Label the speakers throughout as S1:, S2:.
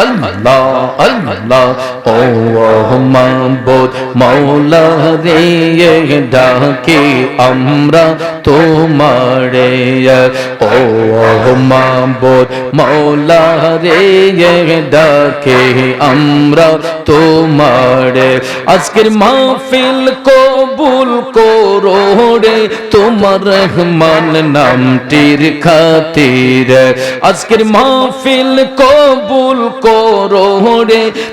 S1: अल्लाह अल्लाह, ओ महबूद मौला रे ये डाके अमरा मारे ओ महबूद मौला रे ये डाके अमरा तुम्हारे। আজকের को কবুল করো রে তোমার রহমান নামটির খাতির আজকের মাহফিল কবুল করো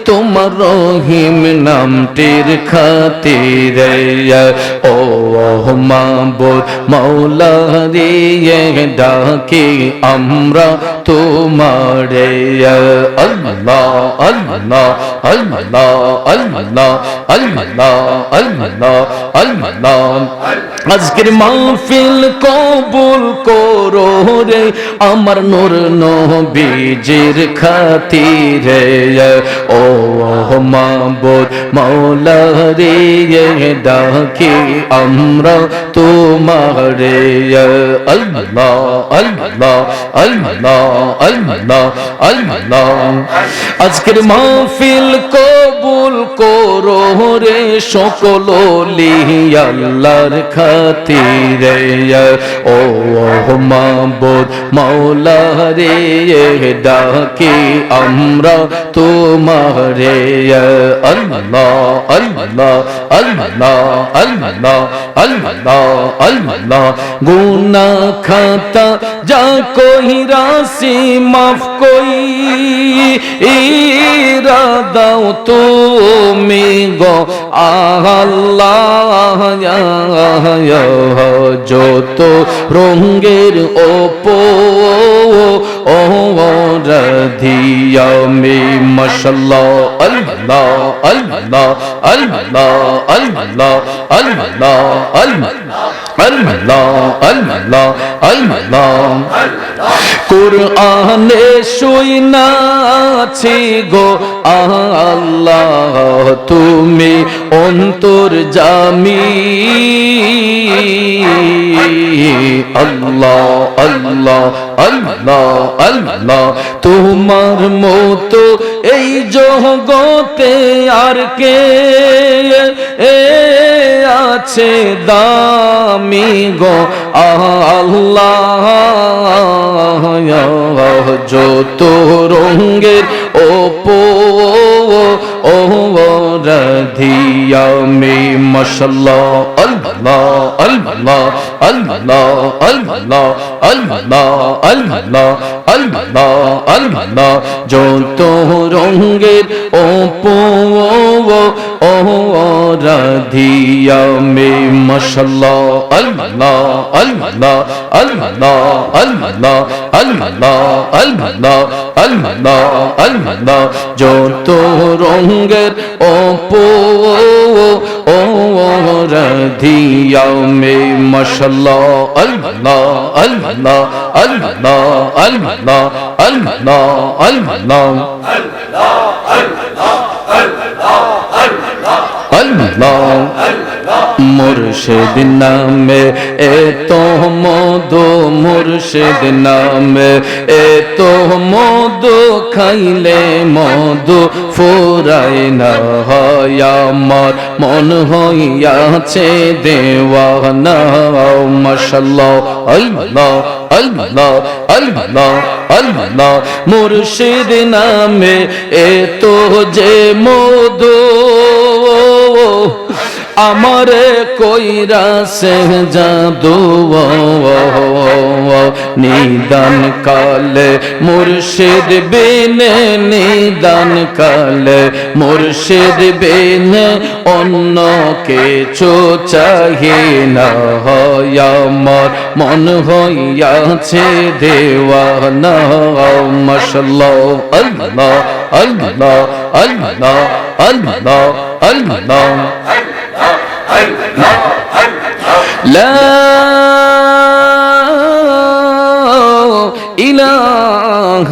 S1: তোমার রহিম নামটির খাতির ও মাহবুব মৌলা রে ডাকে আমরা তোমারে। আল্লাহ আল্লাহ আল্লাহ আল্লাহ আল্লাহ আল্লাহ আল্লাহ। আজকের মাহফিল কবুল করো রে আমার নূর নবীজির খাতিরে। ও মাবুদ মাওলা রে ডাকি আমরা তোমারে আল্লাহ আল্লাহ আল্লাহ আল্লাহ আল্লাহ। আজকের মাহফিল কবুল করো রে সকল আল্লাহর খাতিরে। ও মাবুদ মাওলা রে ডাকি আমরা তোমারে। আল্লাহ আল্লাহ আল্লাহ আল্লাহ আল্লাহ আল্লাহ। গুনা খাতা যা কই রাশি মাফ কই ইরাদাও তুমি গো আল্লাহ যত রঙ্গের ওপো رضي من ما شاء الله الله الله الله الله الله الله কোরআনে শুই নাছি গো আল্লাহ তুমি অন্তর জামি আল্লাহ আল্লাহ আল্লাহ আল্লাহ, তোমার মতো এই জগতে আর কে এ আছে দামি গো আল্লাহ। যত রঙ্গের ওপো ও রাধিয়ামে মশাল্লাহ আল্লাহ আল্লাহ আল্লাহ আল্লাহ আল্লাহ আল্লাহ আল্লাহ আল্লাহ যত রঙ্গের ওপো ও রাধিয়ামে মশাল্লাহ আল্লাহ আল্লাহ আল্লাহ আল্লাহ আল্লাহ আল্লাহ আল্লাহ আল্লাহ যত রঙ্গের ওপো ও রাধিয়ামে মশাল্লাহ আল্লাহ আল্লাহ আল্লাহ আল্লাহ আল্লাহ আল্লাহ আল্লাহ, মুর্শিদ নামে এত মধু, মুর্শিদ নামে এত মধু খাইলে মধু ফুরাই না হয় আমার, মন হইয়াছে দেওয়ানা, মশাল্লাহ, আল্লাহ আল্লাহ আল্লাহ আল্লাহ, মুর্শিদ নামে এত যে মধু আমারে কইরা সে জাদু নিদান কালে মুর্শিদ বিনে নিদান কালে মুর্শিদ বিনে অন্য কিছু চাহি না হয় আমার, মন হইয়াছে দেওয়ানা মশাল্লাহ আল্লাহ আল্লাহ আল্লাহ আল্লাহ। الله لا إله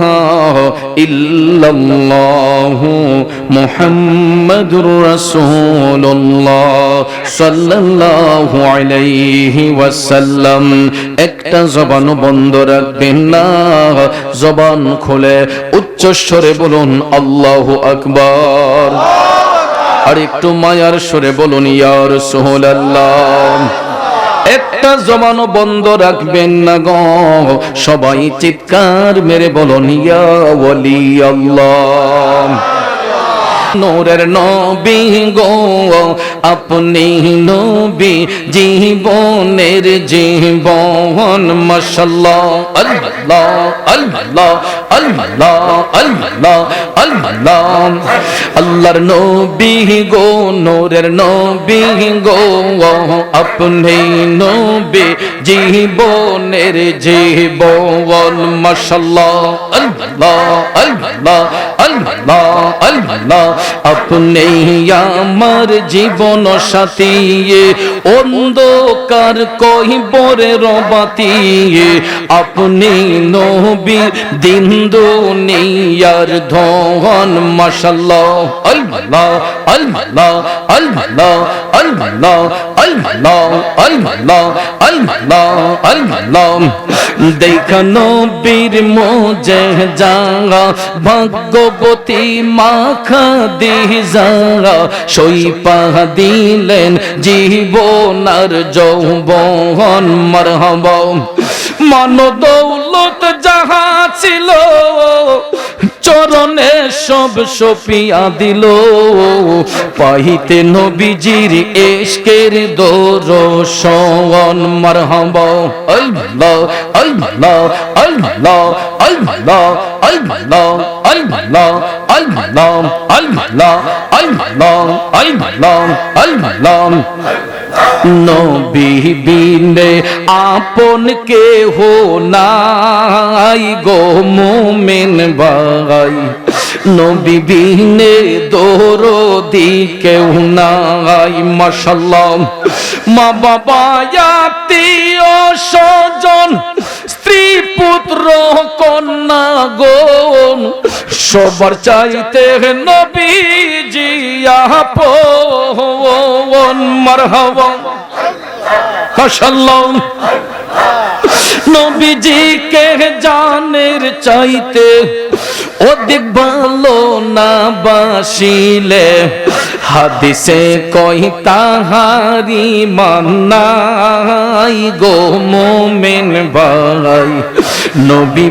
S1: إلا الله محمد رسول الله صلى الله عليه وسلم একটা জবান বন্ধ রাখবেন না জবান খুলে উচ্চস্বরে বলুন আল্লাহ আকবার আর একটু মায়ার সরে বলুন ইয়ার সোহল একটা জমানো বন্ধ রাখবেন না গ। সবাই চিৎকার মেরে বলুন, ইয়া ওয়ালি আল্লাহ নূরের নবী গো, আপনি নবী জীবনের জীবন, মশাল্লাহ, আল্লাহ আল্লাহ আল্লাহ আল্লাহ আল্লাহ। আল্লাহর নবী গো, নূরের নবী গো আপনি নবী জীবনের জীবন মাশাল্লাহ আল্লাহ আল্লাহ আল্লাহ আল্লাহ আপনি আমার জীবন সাথী অন্ধকার কহিবরে রবাতি আপনি নবী দিন দুনিয়ার ধন মাশাল্লাহ আল্লাহ আল্লাহ আল্লাহ আল্লাহ আল্লাহ আল্লাহ আল্লাহ আল্লাহ দেখা নবীর মোজে জাগা ভাগ্যবতী মাখা দিজারা সইপা দিলেন জীবনার যৌবন মারহাব মান দৌলত যাহা ছিল চরণে সব সপিয়া দিল পাহিতে নবীজির এশকের দোরসন মারহাব আল্লাহ আল্লাহ আল্লাহ আল্লাহ আল্লাহ আল্লাহ আল্লাহ আল্লাহ আল্লাহ আল্লাহ আল্লাহ নবী বিনে আপন কে হো নাই গো মুমিন ভাই। নবী বিনে দরদি কেউ নাই, মাশাল্লাহ। মা বাবা, আত্মীয় স্বজন, স্ত্রী পুত্র কন্যা গোন সবার চাইতে নবীজি আপন মারহাবন ফসলন নবীজি কে জানের চাইতে অধিক ভালো না বাসিলে হাদিসে কই তাহারি মান্নাই গো মোমেন ভাই। নবী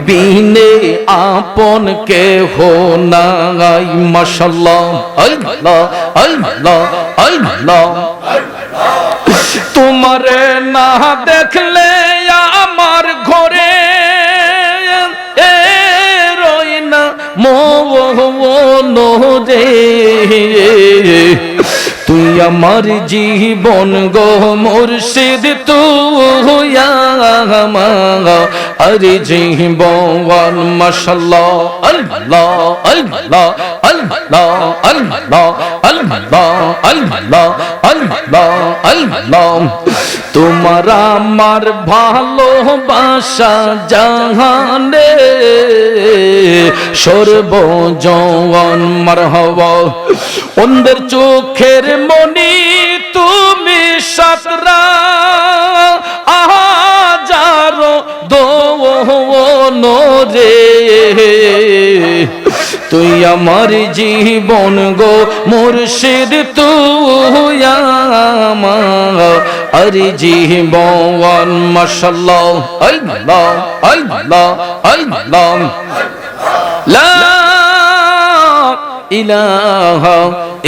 S1: আপন কে হো নাই, মাশাল্লাহ আল্লাহ। তোমারে না দেখলে রে তুই আমার জীবন গো মুর্শিদ তুই আমার আরে জীবন মাশাল্লাহ আল্লাহ আল্লাহ আল্লাহ আল্লাহ আল্লাহ আল্লাহ আল্লাহ আল্লাহ। তোমার আমার ভালোবাসা জাহানে সর্বজন মারহব। অন্ধের চোখের মনি রে তুই আমার জীবন গো মুর্শিদ, তুই আমার। আরে জীবন, মাশাল্লাহ, আল্লাহ আল্লাহ আল্লাহ। লা ইলাহা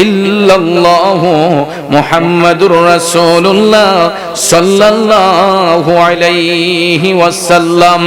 S1: ইল্লাল্লাহ মুহাম্মাদুর রাসূলুল্লাহ সাল্লাল্লাহু আলাইহি ওয়াসাল্লাম।